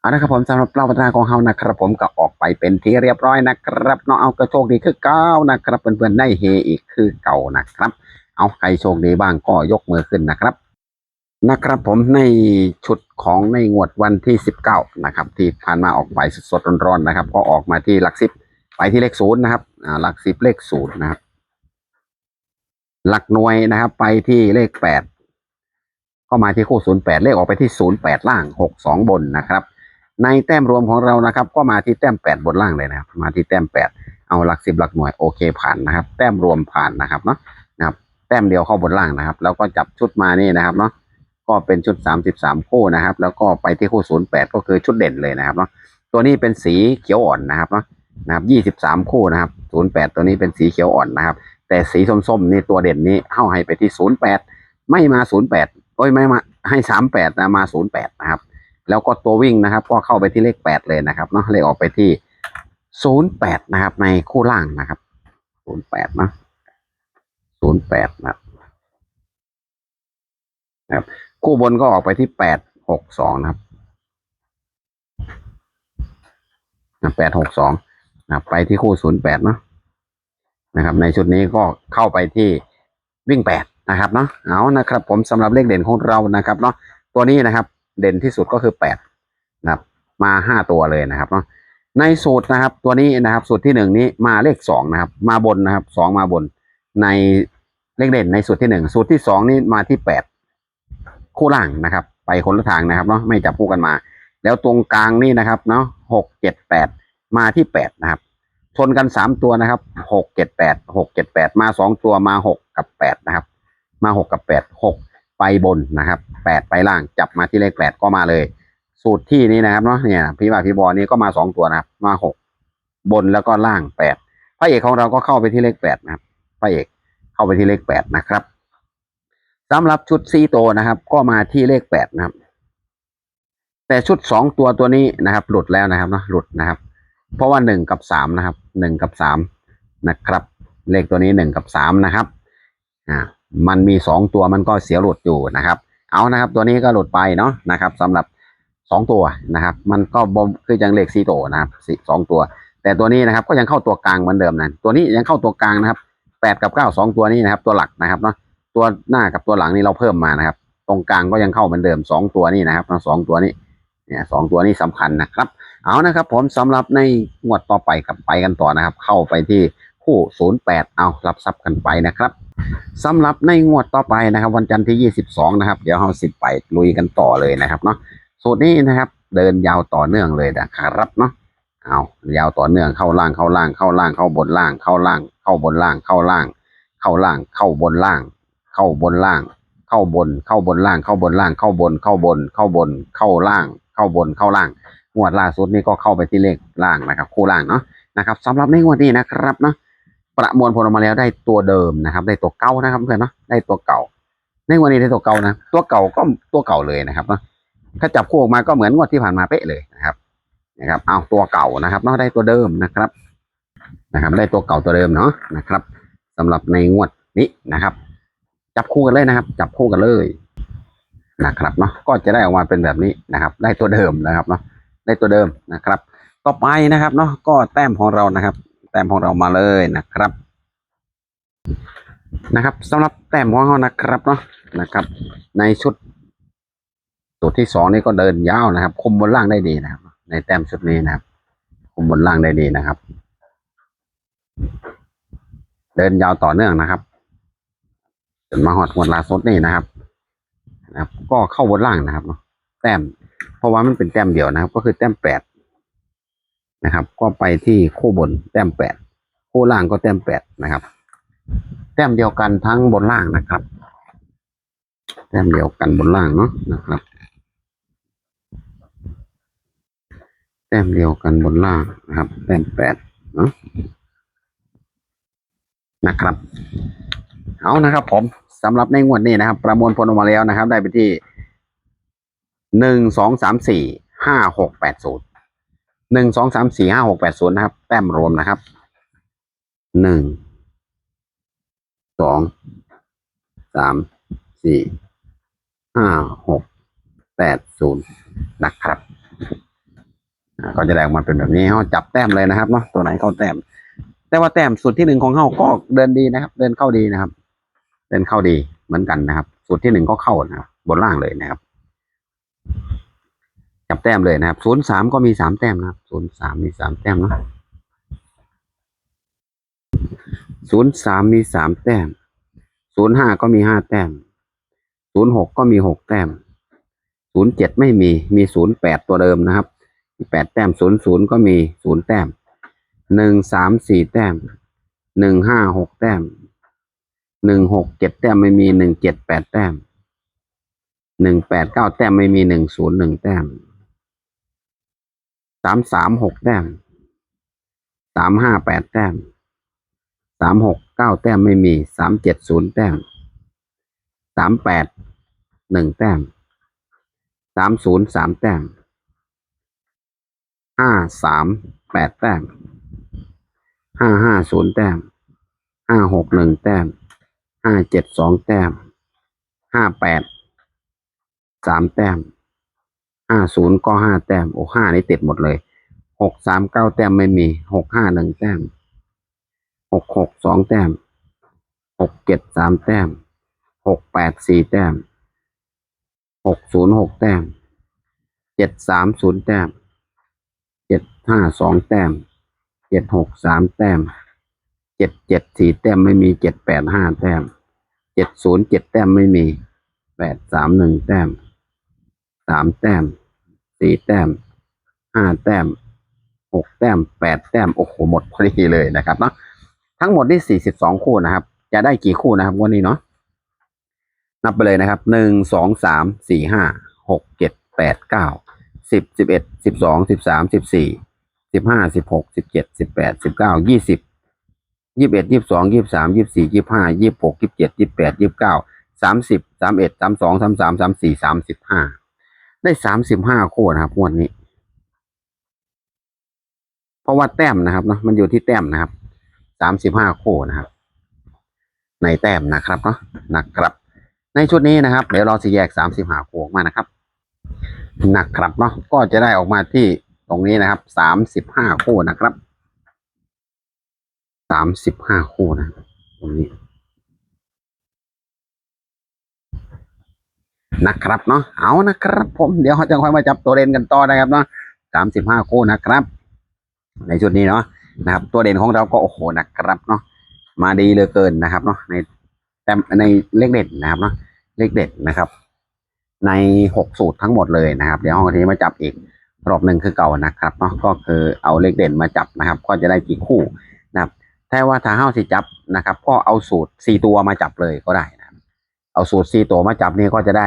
เอาละครับผมสำหรับเล่าพัฒนาของเฮานะครับ ผมก็ออกไปเป็นที่เรียบร้อยนะครับเนาะเอากระโชคดีคือเก้านะครับเพื่อนๆได้เฮอีกคือเก่านะครับ เอาใครโชคดีบ้างก็ยกมือขึ้นนะครับนะครับผมในชุดของในงวดวันที่ 19 นะครับ ที่ผ่านมาออกไปสดๆร้อนๆนะครับ ก็ออกมาที่หลักสิบไปที่เลขศูนย์นะครับอ่าหลักสิบเลขศูนย์นะครับ หลักหน่วยนะครับ ไปที่เลขแปดก็มาที่คู่ศูนย์แปดเลขออกไปที่ศูนย์แปดล่างหกสองบนนะครับ ในแต้มรวมของเรานะครับ ก็มาที่แต้มแปดบนล่างเลยนะครับมาที่แต้มแปดเอาหลักสิบหลักหน่วยโอเคผ่านนะครับ แต้มรวมผ่านนะครับเนาะนะครับ แต้มเดียวเข้าบนล่างนะครับ แล้วก็จับชุดมานี่นะครับเนาะก็เป็นชุดสามสิบสามคู่นะครับ แล้วก็ไปที่คู่ศูนย์แปดก็คือชุดเด่นเลยนะครับเนาะตัวนี้เป็นสีเขียวอ่อนนะครับเนาะนะครับยี่สิบสามคู่นะครับศูนย์แปดตัวนี้เป็นสีเขียวอ่อนนะครับ แต่สีส้มๆนี่ตัวเด่นนี้เข้าให้ไปที่ศูนย์แปดไม่มาศูนย์แปดโอ้ยไม่มาให้สามแปดนะมาศูนย์แปดนะครับ แล้วก็ตัววิ่งนะครับ ก็เข้าไปที่เลขแปดเลยนะครับเนาะเลขออกไปที่ศูนย์แปดนะครับ ในคู่ล่างนะครับศูนย์แปดนะศูนย์แปดนะครับ คู่บนก็ออกไปที่แปดหกสองนะครับแปดหกสองนะไปที่คู่ศูนย์แปดเนาะนะครับ ในชุดนี้ก็เข้าไปที่วิ่งแปดนะครับเนาะเอานะครับ ผมสำหรับเลขเด่นของเรานะครับเนาะตัวนี้นะครับ เด่นที่สุดก็คือแปดนะครับ มาห้าตัวเลยนะครับเนาะในสูตรนะครับ ตัวนี้นะครับ สูตรที่หนึ่งนี้มาเลขสองนะครับ มาบนนะครับสองมาบน ในเลขเด่นในสูตรที่หนึ่งสูตรที่สองนี่มาที่แปดคู่ล่างนะครับ ไปคนละทางนะครับเนาะไม่จับคู่กันมา แล้วตรงกลางนี่นะครับเนาะหกเจ็ดแปดมาที่แปดนะครับชนกันสามตัวนะครับหกเจ็ดแปดหกเจ็ดแปดมาสองตัวมาหกกับแปดนะครับ มาหกกับแปดหก ไปบนนะครับแปดไปล่างจับมาที่เลขแปดก็มาเลย สูตรที่นี้นะครับเนาะเนี่ยพี่ว่าพี่บอนี่ก็มาสองตัวนะครับมาหกบนแล้วก็ล่างแปดพระเอกของเราก็เข้าไปที่เลขแปดนะครับพระเอกเข้าไปที่เลขแปดนะครับสำหรับชุดซีโตวนะครับ ก็มาที่เลขแปดนะครับ แต่ชุดสองตัวตัวนี้นะครับ หลุดแล้วนะครับเนาะหลุดนะครับ เพราะว่าหนึ่งกับสามนะครับหนึ่งกับสามนะครับ เลขตัวนี้หนึ่งกับสามนะครับอ่า มันมีสองตัวมันก็เสียหลุดอยู่นะครับ เอานะครับตัวนี้ก็หลุดไปเนาะนะครับสำหรับสองตัวนะครับ มันก็บมคือยังเลขซีโตวนะครับสี่สองตัว แต่ตัวนี้นะครับก็ยังเข้าตัวกลางเหมือนเดิมนะตัวนี้ยังเข้าตัวกลางนะครับแปดกับเก้าสองตัวนี้นะครับ ตัวหลักนะครับเนาะตัวหน้ากับตัวหลังนี่เราเพิ่มมานะครับ ตรงกลางก็ยังเข้าเหมือนเดิมสองตัวนี่นะครับสองตัวนี้เนี่ยสองตัวนี้สำคัญนะครับ เอานะครับ ผมสำหรับในงวดต่อไปกับไปกันต่อนะครับ เข้าไปที่คู่ศูนย์แปดเอารับทรัพย์กันไปนะครับ สำหรับในงวดต่อไปนะครับ วันจันทร์ที่ยี่สิบสองนะครับ เดี๋ยวเราสิบไปลุยกันต่อเลยนะครับเนาะสูตรนี้นะครับ เดินยาวต่อเนื่องเลยนะครับเนาะเอายาวต่อเนื่องเข้าล่างเข้าล่างเข้าล่างเข้าบนล่าง เข้าล่าง เข้าบนล่าง เข้าล่าง เข้าล่าง เข้าบนล่าง เข้าบนล่าง เข้าบน เข้าบนล่าง เข้าบนล่าง เข้าบน เข้าบน เข้าบน เข้าล่าง เข้าบน เข้าล่างงวดล่าสุดนี้ก็เข้าไปที่เลขล่างนะครับ คู่ล่างเนาะนะครับสำหรับในงวดนี้นะครับเนาะ ประมวลผลออกมาแล้วได้ตัวเดิมนะครับ ได้ตัวเก่านะครับเพื่อนเนาะได้ตัวเก่า ในงวันนี้ได้ตัวเก่านะ ตัวเก่าก็ตัวเก่าเลยนะครับเนาะถ้าจับคู่ออกมาก็เหมือนงวดที่ผ่านมาเป๊ะเลยนะครับ นะครับเอาตัวเก่านะครับเนาะได้ตัวเดิมนะครับ นะครับ ได้ตัวเก่าตัวเดิมเนาะนะครับสำหรับในงวดนี้นะครับ จับคู่กันเลยนะครับ จับคู่กันเลยนะครับเนาะก็จะได้ออกมาเป็นแบบนี้นะครับ ได้ตัวเดิมนะครับเนาะได้ตัวเดิมนะครับ ต่อไปนะครับเนาะก็แต้มของเรานะครับ แต้มของเรามาเลยนะครับนะครับสำหรับแต้มของเรานะครับเนาะนะครับ ในชุดตัวที่สองนี่ก็เดินยาวนะครับ คุมบนล่างได้ดีนะครับ ในแต้มชุดนี้นะครับ คุมบนล่างได้ดีนะครับ เดินยาวต่อเนื่องนะครับจนมาหอดหมดลาสดนี่นะครับ นะครับ ก็เข้าบนล่างนะครับเนาะแต้ม เพราะว่ามันเป็นแต้มเดียวนะครับ ก็คือแต้มแปด นะครับ ก็ไปที่คู่บนแต้มแปดคู่ล่างก็แต้มแปดนะครับ แต้มเดียวกันทั้งบนล่างนะครับ แต้มเดียวกันบนล่างเนาะนะครับ แต้มเดียวกันบนล่างนะครับ แต้มแปดเนาะนะครับ เอานะครับ ผมสำหรับในงวดนี้นะครับ ประมวลผลออกมาแล้วนะครับ ได้ไปที่หนึ่งสองสามสี่ห้าหกแปดศูนย์ หนึ่งสองสามสี่ห้าหกแปดศูนย์นะครับ แต้มรวมนะครับหนึ่งสองสามสี่ห้าหกแปดศูนย์นะครับก็จะได้ออกมาเป็นแบบนี้เขาจับแต้มเลยนะครับเนาะตัวไหนเข้าแต้ม แต่ว่าแต้มสุดที่หนึ่งของเขาก็เดินดีนะครับ เดินเข้าดีนะครับ เดินเข้าดีเหมือนกันนะครับสุดที่หนึ่งก็เข้านะครับบนล่างเลยนะครับ ต้มเลยนะครับศูนย์สามก็มีสามแต้มนะครับศูนย์สามมีสามแต้มนะศูนย์สามมีสามแต้มศูนย์ห้าก็มีห้าแต้มศูนย์หกก็มีหกแต้มศูนย์เจ็ดไม่มี มีศูนย์แปดตัวเดิมนะครับแปดแต้มศูนย์ศูนย์ก็มีศูนย์แต้มหนึ่งสามสี่แต้มหนึ่งห้าหกแต้มหนึ่งหกเจ็ดแต้มไม่มีหนึ่งเจ็ดแปดแต้มหนึ่งแปดเก้าแต้มไม่มีหนึ่งศูนย์หนึ่งแต้ม สามสามหกแต้มสามห้าแปดแต้มสามหกเก้าแต้มไม่มีสามเจ็ดศูนย์แต้มสามแปดหนึ่งแต้มสามศูนย์สามแต้มห้าสามแปดแต้มห้าห้าศูนย์แต้มห้าหกหนึ่งแต้มห้าเจ็ดสองแต้มห้าแปดสามแต้ม ห้าศูนย์ก็ห้าแต้ม โอ้ห้านี่ติดหมดเลย หกสามเก้าแต้มไม่มี หกห้าหนึ่งแต้ม หกหกสองแต้ม หกเจ็ดสามแต้ม หกแปดสี่แต้ม หกศูนย์หกแต้ม เจ็ดสามศูนย์แต้ม เจ็ดห้าสองแต้ม เจ็ดหกสามแต้ม เจ็ดเจ็ดสี่แต้มไม่มี เจ็ดแปดห้าแต้ม เจ็ดศูนย์เจ็ดแต้มไม่มี แปดสามหนึ่งแต้ม สามแต้มสี่แต้มห้าแต้มหกแต้มแปดแต้มโอ้โหหมดพอดีเลยนะครับเนาะทั้งหมดที่สี่สิบสองคู่นะครับ จะได้กี่คู่นะครับวันนี้เนาะนับไปเลยนะครับหนึ่งสองสามสี่ห้าหกเจ็ดแปดเก้าสิบสิบเอ็ดสิบสองสิบสามสิบสี่สิบห้าสิบหกสิบเจ็ดสิบแปดสิบเก้ายี่สิบยี่สิบเอ็ดยี่สิบสองยี่สิบสามยี่สิบสี่ยี่สิบห้ายี่สิบหกยี่สิบเจ็ดยี่สิบแปดยี่สิบเก้าสามสิบสามเอ็ดสามสองสามสามสามสี่สามสิบห้า ได้สามสิบห้าคู่นะครับงวดนี้ เพราะว่าแต้มนะครับเนาะมันอยู่ที่แต้มนะครับสามสิบห้าคู่นะครับ ในแต้มนะครับเนาะนะครับ ในชุดนี้นะครับ เดี๋ยวเราจะแยกสามสิบห้าคู่ออกมานะครับนะครับเนาะก็จะได้ออกมาที่ตรงนี้นะครับสามสิบห้าคู่นะครับสามสิบห้าคู่นะตรงนี้ นะครับเนาะเอานะครับ ผมเดี๋ยวเขาจะค่อยมาจับตัวเด่นกันต่อนะครับเนาะสามสิบห้าคู่นะครับ ในชุดนี้เนาะนะครับ ตัวเด่นของเราก็โอ้โหนะครับเนาะมาดีเหลือเกินนะครับเนาะในแต่ในเลขเด็ดนะครับเนาะเลขเด็ดนะครับ ในหกสูตรทั้งหมดเลยนะครับ เดี๋ยวห้องทีมาจับอีกรอบหนึ่งคือเก่านะครับเนาะก็คือเอาเลขเด่นมาจับนะครับ ก็จะได้กี่คู่นะครับถ้าว่าถ้าห้าสิจับนะครับ ก็เอาสูตรสี่ตัวมาจับเลยก็ได้ เอาสูตรสี่ตัวมาจับนี่ก็จะได้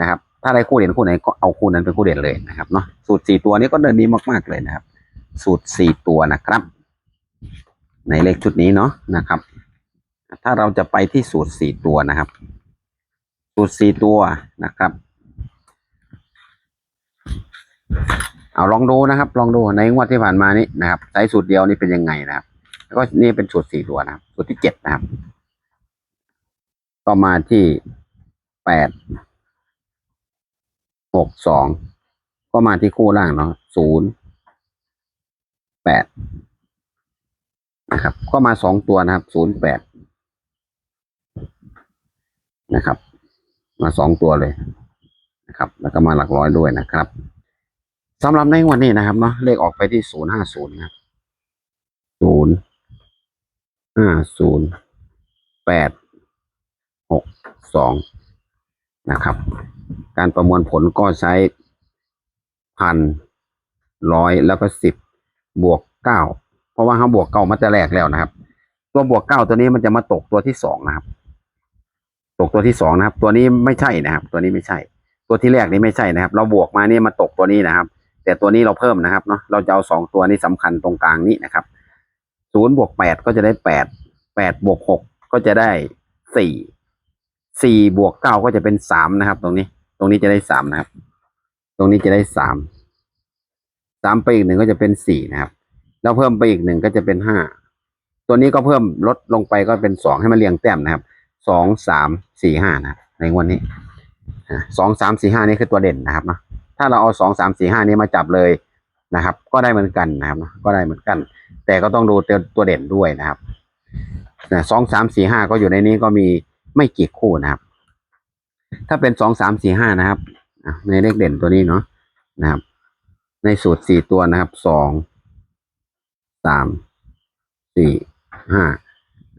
นะครับ ถ้าได้คู่เด่นคู่ไหนก็เอาคู่นั้นเป็นคู่เด่นเลยนะครับเนาะสูตรสี่ตัวนี้ก็เดินดีมากๆเลยนะครับ สูตรสี่ตัวนะครับ ในเลขชุดนี้เนาะนะครับ ถ้าเราจะไปที่สูตรสี่ตัวนะครับ สูตรสี่ตัวนะครับ เอาลองดูนะครับ ลองดูในงวดที่ผ่านมานี้นะครับใช้สูตรเดียวนี่เป็นยังไงนะครับแล้วก็นี่เป็นสูตรสี่ตัวนะครับ สูตรที่เจ็ดนะครับ ก็มาที่แปดหกสองก็มาที่คู่ล่างเนาะศูนย์แปดนะครับ ก็มาสองตัวนะครับศูนย์แปดนะครับ มาสองตัวเลยนะครับ แล้วก็มาหลักร้อยด้วยนะครับสำหรับในวันนี้นะครับเนาะเลขออกไปที่ศูนย์ห้าศูนย์นะศูนย์ห้าศูนย์แปด หกสองนะครับ การประมวลผลก็ใช้พันร้อยแล้วก็สิบบวกเก้าเพราะว่าเขาบวกเก้ามาแต่แรกแล้วนะครับ ตัวบวกเก้าตัวนี้มันจะมาตกตัวที่สองนะครับ ตกตัวที่สองนะครับ ตัวนี้ไม่ใช่นะครับ ตัวนี้ไม่ใช่ ตัวที่แรกนี้ไม่ใช่นะครับ เราบวกมานี่มาตกตัวนี้นะครับ แต่ตัวนี้เราเพิ่มนะครับเนาะเราจะเอาสองตัวนี้สำคัญตรงกลางนี้นะครับศูนย์บวกแปดก็จะได้แปดแปดบวกหกก็จะได้สี่ สี่บวกเก้าก็จะเป็นสามนะครับ ตรงนี้ ตรงนี้จะได้สามนะครับ ตรงนี้จะได้สามสามไปอีกหนึ่งก็จะเป็นสี่นะครับ แล้วเพิ่มไปอีกหนึ่งก็จะเป็นห้าตัวนี้ก็เพิ่มลดลงไปก็เป็นสองให้มันเรียงแต้มนะครับสองสามสี่ห้านะในวันนี้สองสามสี่ห้านี่คือตัวเด่นนะครับนะถ้าเราเอาสองสามสี่ห้านี้มาจับเลยนะครับ ก็ได้เหมือนกันนะครับ ก็ได้เหมือนกัน แต่ก็ต้องดูตัวตัวเด่นด้วยนะครับสองสามสี่ห้าก็อยู่ในนี้ก็มี ไม่กี่คู่นะครับ ถ้าเป็นสองสามสี่ห้านะครับในเลขเด่นตัวนี้เนาะนะครับ ในสูตรสี่ตัวนะครับสองสามสี่ห้า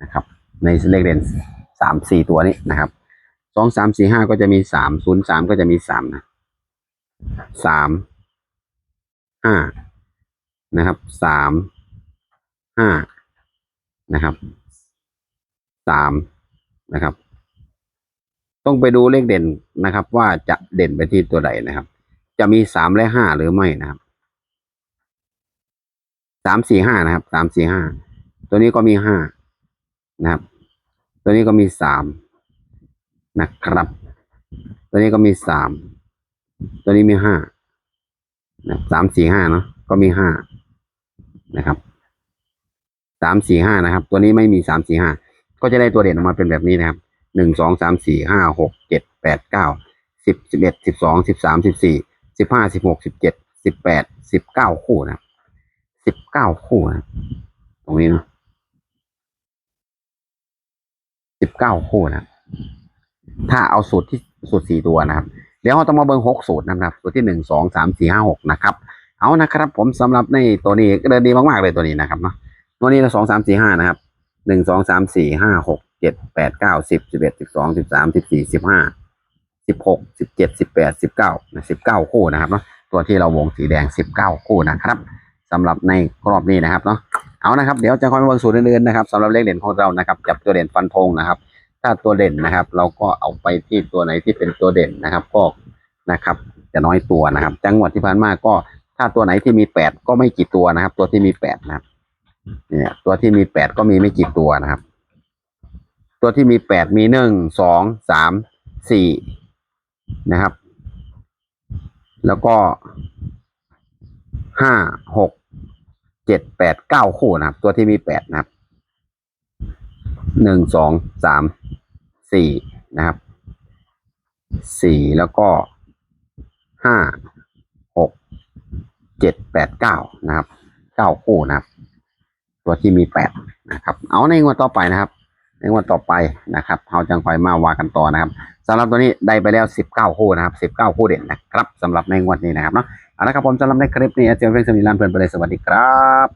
นะครับ ในเลขเด่นสามสี่ตัวนี้นะครับสองสามสี่ห้าก็จะมีสามศูนย์สามก็จะมีสามนะสามห้านะครับสามห้านะครับสาม นะครับ ต้องไปดูเลขเด่นนะครับ ว่าจะเด่นไปที่ตัวใดนะครับ จะมีสามและห้าหรือไม่นะครับสามสี่ห้านะครับสามสี่ห้าตัวนี้ก็มีห้านะครับ ตัวนี้ก็มีสามนะครับ ตัวนี้ก็มีสามตัวนี้มีห้านะสามสี่ห้าเนาะก็มีห้านะครับสามสี่ห้านะครับ ตัวนี้ไม่มีสามสี่ห้า ก็จะได้ตัวเด่นออกมาเป็นแบบนี้นะครับหนึ่งสองสามสี่ห้าหกเจ็ดแปดเก้าสิบสิบเอ็ดสิบสองสิบสามสิบสี่สิบห้าสิบหกสิบเจ็ดสิบแปดสิบเก้าคู่นะสิบเก้าคู่นะตรงนี้เนาะสิบเก้าคู่นะถ้าเอาสูตรที่สูตรสี่ตัวนะครับเดี๋ยวเราต้องมาเบิ่งหกสูตรนะครับ สูตรที่หนึ่งสองสามสี่ห้าหกนะครับ เอานะครับ ผมสำหรับในตัวนี้ก็เดินดีมากๆเลยตัวนี้นะครับเนาะตัวนี้เราสองสามสี่ห้านะครับ หนึ่งสองสามสี่ห้าหกเจ็ดแปดเก้าสิบสิบเอ็ดสิบสองสิบสามสิบสี่สิบห้าสิบหกสิบเจ็ดสิบแปดสิบเก้าสิบเก้าคู่นะครับเนาะตัวที่เราวงสีแดงสิบเก้าคู่นะครับสำหรับในรอบนี้นะครับเนาะเอานะครับเดี๋ยวจะค่อยมาเบิ่งสูตรอื่นๆนะครับสำหรับเลขเด่นของเรานะครับจับตัวเด่นฟันธงนะครับ ถ้าตัวเด่นนะครับ เราก็เอาไปที่ตัวไหนที่เป็นตัวเด่นนะครับก็นะครับ จะน้อยตัวนะครับ จังหวัดที่ผ่านมาก็ถ้าตัวไหนที่มีแปดก็ไม่กี่ตัวนะครับ ตัวที่มีแปดนะครับ เนี่ย ตัวที่มีแปดก็มีไม่กี่ตัวนะครับ ตัวที่มีแปดมีหนึ่งสองสามสี่นะครับ แล้วก็ห้าหกเจ็ดแปดเก้าคู่นะครับ ตัวที่มีแปดนะครับหนึ่งสองสามสี่นะครับสี่แล้วก็ห้าหกเจ็ดแปดเก้านะครับเก้าคู่นะครับ ตัวที่มีแปดนะครับ เอาในงวดต่อไปนะครับ ในงวดต่อไปนะครับเราจังคอยมาว่ากันต่อนะครับสำหรับตัวนี้ได้ไปแล้วสิบเก้าคู่นะครับสิบเก้าคู่เด่นนะครับสำหรับในงวดนี้นะครับเนาะเอาละครับผมสำหรับในคลิปนี้อาจารย์เฟงสมิลานเพื่อนไปเลยสวัสดีครับ